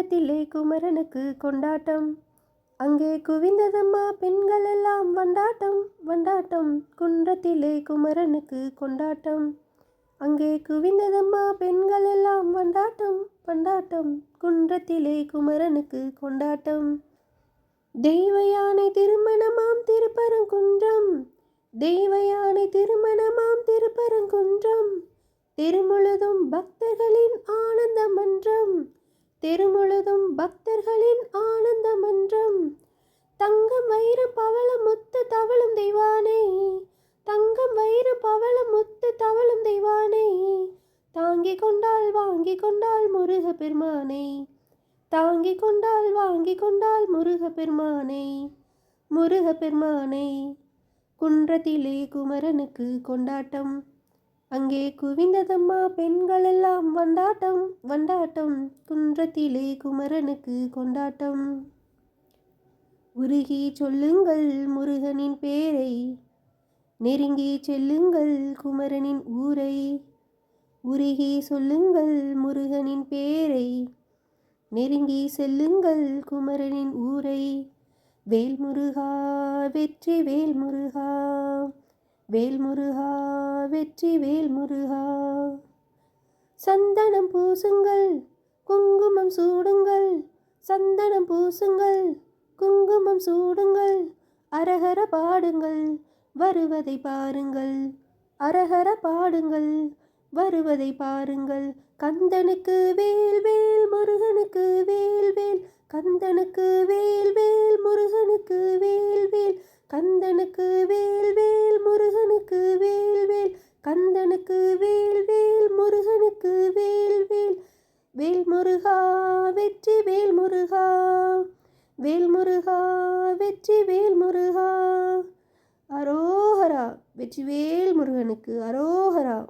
குன்றத்திலே குமரனுக்கு கொண்டாட்டம். அங்கே குவிந்ததம்மா பெண்கள் எல்லாம் வண்டாட்டம் வண்டாட்டம். குன்றத்திலே குமரனுக்கு கொண்டாட்டம். அங்கே குவிந்ததம்மா பெண்கள் எல்லாம் வண்டாட்டம் வண்டாட்டம். குன்றத்திலே குமரனுக்கு கொண்டாட்டம். தெய்வ யானை திருமணமாம் திருப்பரங்குன்றம். தெய்வ யானை திருமணமாம் திருப்பரங்குன்றம். திருமுழுதும் பக்தர்களின் ஆனந்த மன்றம் திருமுழுதும் பக்தர்களின் ஆனந்த மன்றம் தங்கம் வைர பவள முத்து தவளும் தெய்வானே. தங்கம் வைர பவள முத்து தவளும் தெய்வானே. தாங்கிக் கொண்டால் வாங்கி கொண்டால் முருக பெருமானை. தாங்கிக் கொண்டால் வாங்கி கொண்டால் முருக பெருமானை. முருக பெருமானை. குன்றத்திலே குமரனுக்கு கொண்டாட்டம். அங்கே குவிந்ததம்மா பெண்கள் எல்லாம் வண்டாட்டம் வண்டாட்டம் குன்றத்திலே குமரனுக்கு கொண்டாட்டம். உருகி சொல்லுங்கள் முருகனின் பேரை நெருங்கி செல்லுங்கள் குமரனின் ஊரை. உருகி சொல்லுங்கள் முருகனின் பேரை நெருங்கி செல்லுங்கள் குமரனின் ஊரை. வேல்முருகா வெற்றி வேல்முருகா வேல்முருகா வெற்றி வேல்முருகா. சந்தனம் பூசுங்கள் குங்குமம் சூடுங்கள். சந்தனம் பூசுங்கள் குங்குமம் சூடுங்கள். அரகர பாடுங்கள் வருவதை பாருங்கள். அரகர பாடுங்கள் வருவதை பாருங்கள். கந்தனுக்கு வேல் வேல் முருகனுக்கு வேல் வேல். கந்தனுக்கு வேல் வேல் முருகனுக்கு வேல் வேல். கந்தனுக்கு வேல் வேல் முருகனுக்கு வேல் வேல். கந்தனுக்கு வேல் வேல். முருகனுக்கு வேல் வேல். வேல் முருகா வெற்றி. வேல் முருகா. வேல் முருகா வெற்றி. வேல் முருகா. அரோஹரா. வெற்றி. வேல் முருகனுக்கு அரோஹரா.